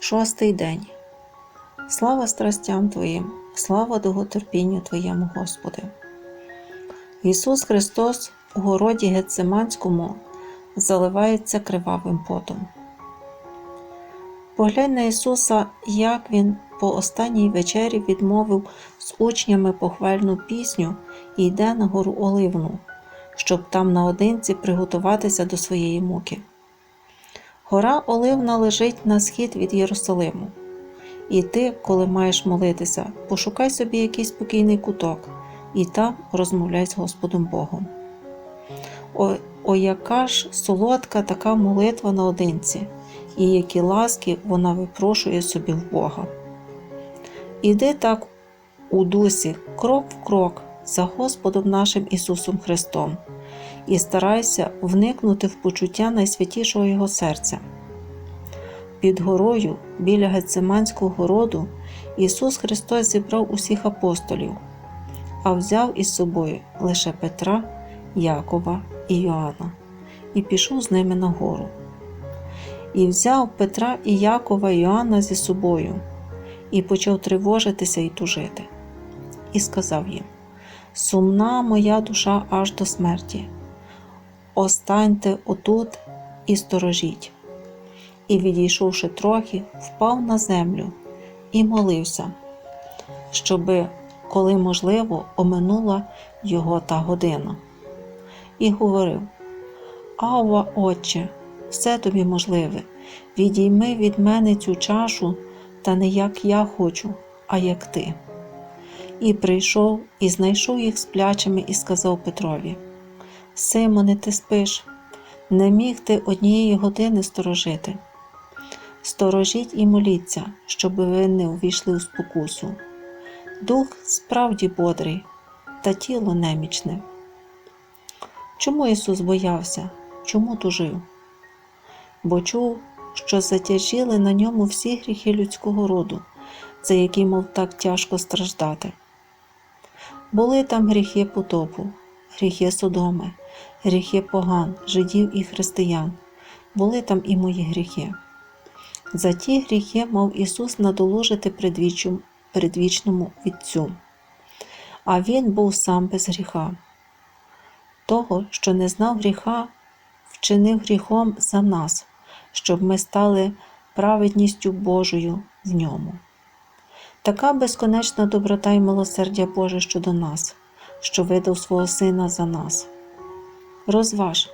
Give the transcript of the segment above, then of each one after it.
Шостий день. Слава страстям Твоїм, слава довготерпінню Твоєму, Господи. Ісус Христос у городі Гециманському заливається кривавим потом. Поглянь на Ісуса, як Він по останній вечері відмовив з учнями похвальну пісню і йде на гору Оливну, щоб там наодинці приготуватися до своєї муки. Гора Оливна лежить на схід від Єрусалиму. І ти, коли маєш молитися, пошукай собі якийсь спокійний куток і там розмовляй з Господом Богом. О, о яка ж солодка така молитва наодинці, і які ласки вона випрошує собі в Бога. Іди так у дусі, крок в крок, за Господом нашим Ісусом Христом, і старайся вникнути в почуття найсвятішого Його серця. Під горою, біля Гециманського городу, Ісус Христос зібрав усіх апостолів, а взяв із собою лише Петра, Якова і Йоанна, і пішов з ними на гору. І взяв Петра і Якова Йоанна зі собою, і почав тривожитися і тужити, і сказав їм: Сумна моя душа аж до смерті. Останьте отут і сторожіть. І, відійшовши трохи, впав на землю і молився, щоби, коли можливо, оминула його та година. І говорив: Ава, Отче, все тобі можливе, відійми від мене цю чашу, та не як я хочу, а як ти. І прийшов і знайшов їх сплячими, і сказав Петрові: Симоне, ти спиш, не міг ти однієї години сторожити. Сторожіть і моліться, щоб ви не увійшли у спокусу. Дух справді бодрий, та тіло немічне. Чому Ісус боявся? Чому тужив? Бо чув, що затяжіли на ньому всі гріхи людського роду, за які мов так тяжко страждати. Були там гріхи потопу, гріхи Содоми, гріхи поган, жидів і християн, були там і мої гріхи. За ті гріхи мав Ісус надоложити предвічному, Вітцю, а Він був сам без гріха. Того, що не знав гріха, вчинив гріхом за нас, щоб ми стали праведністю Божою в ньому. Така безконечна доброта і милосердя Боже щодо нас, що видав свого Сина за нас. Розваж,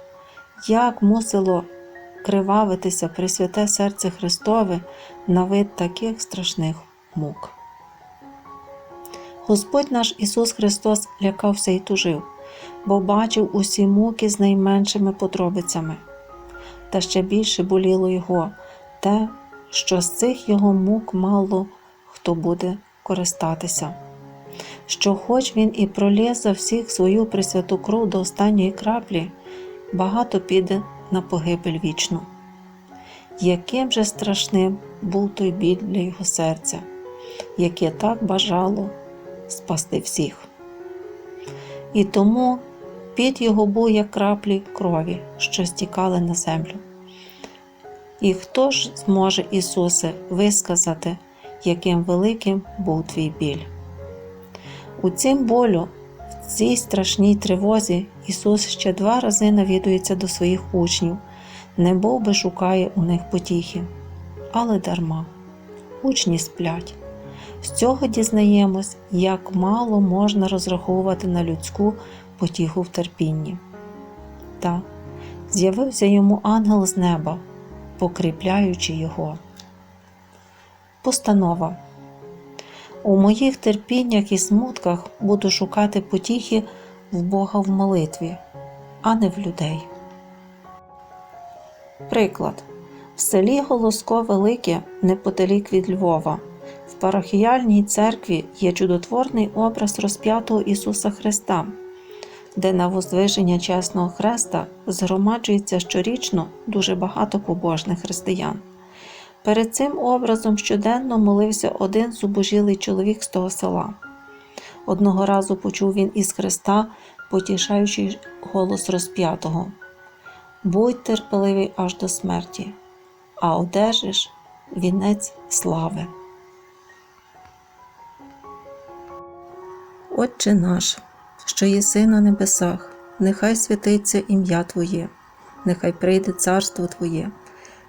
як мусило кривавитися Пресвяте серце Христове на вид таких страшних мук. Господь наш Ісус Христос лякався і тужив, бо бачив усі муки з найменшими подробицями. Та ще більше боліло Його те, що з цих Його мук мало хто буде користатися, що, хоч він і пролє за всіх свою пресвяту кров до останньої краплі, багато піде на погибель вічну. Яким же страшним був той біль для його серця, яке так бажало спасти всіх. І тому під його був як краплі крові, що стікали на землю. І хто ж зможе, Ісусе, висказати, яким великим був твій біль? У цім болю, в цій страшній тривозі, Ісус ще два рази навідується до своїх учнів, не був би шукає у них потіхи, але дарма. Учні сплять. З цього дізнаємось, як мало можна розраховувати на людську потіху в терпінні. Та з'явився йому ангел з неба, покріпляючи його. Постанова. У моїх терпіннях і смутках буду шукати потіхи в Бога в молитві, а не в людей. Приклад. В селі Голоско Велике, неподалік від Львова, в парахіяльній церкві є чудотворний образ розп'ятого Ісуса Христа, де на воздвиження чесного хреста згромаджується щорічно дуже багато побожних християн. Перед цим образом щоденно молився один зубожілий чоловік з того села. Одного разу почув він із Христа, потішаючий голос розп'ятого. Будь терпеливий аж до смерті, а одержиш вінець слави. Отче наш, що єси на небесах, нехай святиться ім'я Твоє, нехай прийде царство Твоє,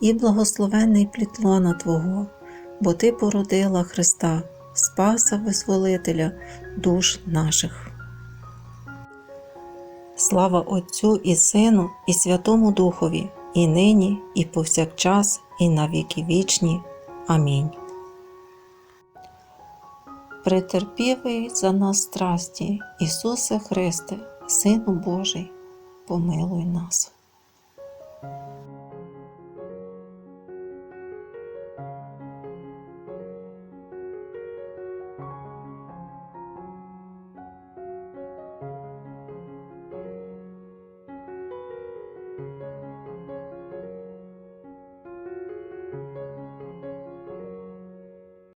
і благословенний плід лона Твого, бо Ти породила Христа, Спаса Визволителя душ наших. Слава Отцю і Сину, і Святому Духові, і нині, і повсякчас, і на віки вічні. Амінь. Претерпівий за нас страсті, Ісусе Христе, Сину Божий, помилуй нас.